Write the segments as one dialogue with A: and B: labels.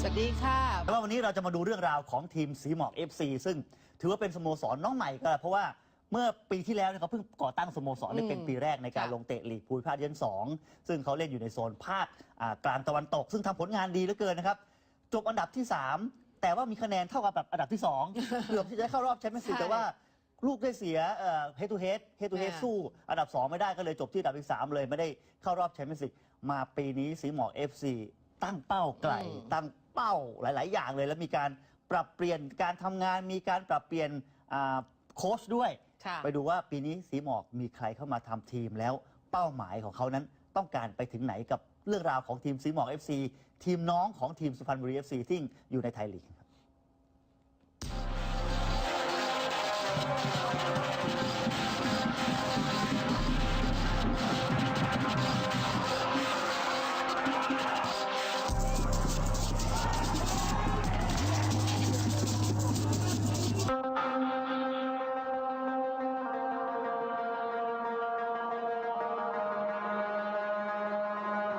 A: สวัสดีค่ะ
B: แต่ว่าวันนี้เราจะมาดูเรื่องราวของทีมสีหมอก FC ซึ่งถือว่าเป็นสโมสรน้องใหม่ก็เพราะว่าเมื่อปีที่แล้วเนี่ยเขาเพิ่งก่อตั้งสโมสรได้เป็นปีแรกในการ
A: ค่ะ
B: ลงเตะลีกภูมิภาคเดือนสองซึ่งเขาเล่นอยู่ในโซนภาคอ่ากลางตะวันตก ซึ่งทำผลงานดีเหลือเกินนะครับจบอันดับที่ 3 แต่ว่ามีคะแนนเท่ากับแบบอันดับที่ 2 เกือบที่จะได้เข้ารอบแชมเปี้ยนส์ลีก
A: ใช่
B: แต่ว่าลูกได้เสียเฮดทูเฮดเฮดทูเฮด
A: อ่า
B: สู้ อันดับ 2 ไม่ได้ก็เลยจบที่อันดับที่3เลยไม่ได้เข้ารอบแชมเปี้ยนส์ลีกมาปีนี้สีหมอก FC ตั้งเป้าไกลตั้งเป้าหลาย ๆ อย่างเลย แล้วมีการปรับเปลี่ยนการทำงาน มีการปรับเปลี่ยนอ่าโค้ชด้วย
A: ค่ะ
B: ไปดูว่าปีนี้สีหมอกมีใครเข้ามาทำทีมแล้วเป้าหมายของเขานั้นต้องการไปถึงไหนกับเรื่องราวของทีมสีหมอก FC ทีมน้องของทีมสุพรรณบุรี FC ที่อยู่ในไทยลีกครับ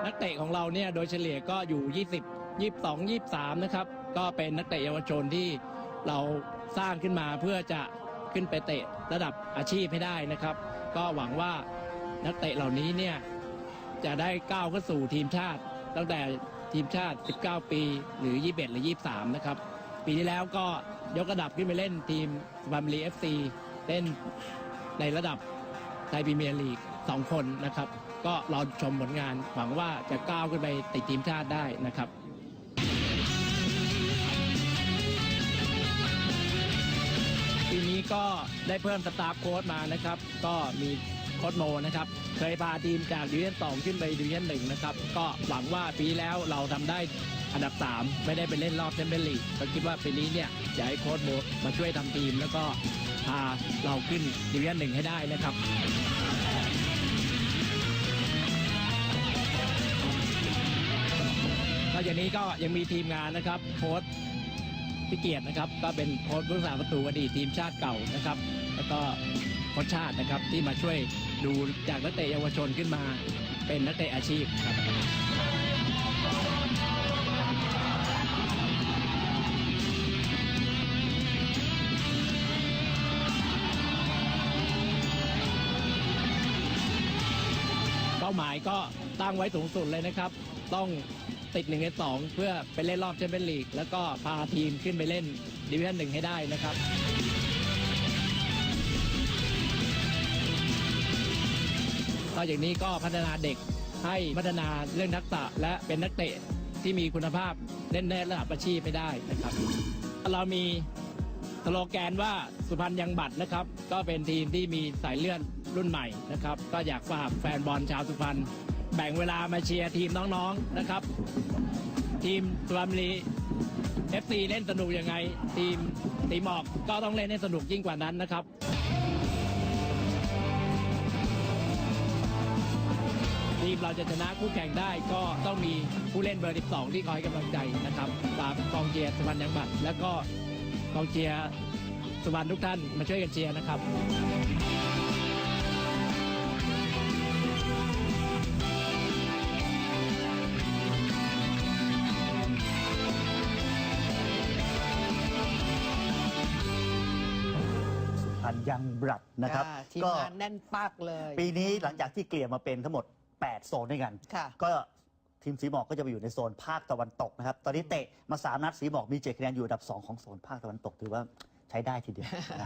C: นักเตะของเราเนี่ยโดยเฉลี่ยก็อยู่ 20 22 23 นะครับ ก็เป็นนักเตะเยาวชนที่เราสร้างขึ้นมาเพื่อจะขึ้นไปเตะระดับอาชีพให้ได้นะครับ ก็หวังว่านักเตะเหล่านี้เนี่ยจะได้ก้าวเข้าสู่ทีมชาติ ตั้งแต่ทีมชาติ 19 ปีหรือ 21 หรือ 23 นะครับ ปีที่แล้วก็ยกระดับขึ้นไปเล่นทีมสปาร์มลีเอฟซีเล่นในระดับไทยพรีเมียร์ลีกสองคนนะครับ ก็รอชมผลงานหวังว่าจะก้าวขึ้นไปติดทีมชาติได้นะครับปีนี้ก็ได้เพิ่มสตาฟโค้ชมานะครับ ก็มีโค้ชโมนะครับ เคยพาทีมจากดิวิชั่นสองขึ้นไปดิวิชั่นหนึ่งนะครับ ก็หวังว่าปีแล้วเราทำได้อันดับ 3 ไม่ได้ไปเล่นรอบแชมเปี้ยนลีกก็คิดว่าปีนี้เนี่ยจะให้โค้ชโมมาช่วยทำทีม แล้วก็พาเราขึ้นดิวิชั่นหนึ่งให้ได้นะครับ อกจากนี้ก็ยังมีทีมงานนะครับโค้ชพิเกียรตินะครับ ก็เป็นโค้ชผู้รักษาประตูอดีตทีมชาติเก่านะครับ แล้วก็โค้ชชาตินะครับที่มาช่วยดูจากนักเตะเยาวชนขึ้นมาเป็นนักเตะอาชีพครับเป้าหมายก็ตั้งไว้สูงสุดเลยนะครับ ต้องติดหนึ่งในสองเพื่อไปเล่นรอบแชมเปี้ยนลีก แล้วก็พาทีมขึ้นไปเล่นดิวิชั่นหนึ่งให้ได้นะครับนอกจากนี้ก็พัฒนาเด็กให้พัฒนาเรื่องทักษะและเป็นนักเตะที่มีคุณภาพเล่นในระดับอาชีพไม่ได้นะครับ เรามีสโลแกนว่าสุพรรณยังบัตรนะครับ ก็เป็นทีมที่มีสายเลือดรุ่นใหม่นะครับ ก็อยากฝากแฟนบอลชาวสุพรรณ บ่งเวลามาเชียร์ทีมน้องๆนะครับ ทีมสุพรรณบุรีเล่นสนุกยังไง ทีมตีหมอกก็ต้องเล่นให้สนุกยิ่งกว่านั้นนะครับทีมเราจะชนะคู่แข่งได้ก็ต้องมีผู้เล่นเบอร์ 12 ที่คอยกำลังใจนะครับฝากกองเชียร์สุพรรณยังบัตรแล้วก็กองเชียร์สุพรรณทุกท่านมาช่วยกันเชียร์นะครับ
B: พันยังบรัดนะครับ
A: อ่าทีม
B: ก็
A: งานแน่นปักเลย
B: ปีนี้หลังจากที่เกลี่ยมาเป็นทั้งหมด 8 โซนด้วยกัน
A: ค่ะ
B: ก็ทีมสีหมอกก็จะไปอยู่ในโซนภาคตะวันตกนะครับ ตอนนี้เตะมาสามนัดสีหมอกมีเจ็ดคะแนนอยู่อันดับ2ของโซนภาคตะวันตกถือว่าใช้ได้ทีเดียวนะ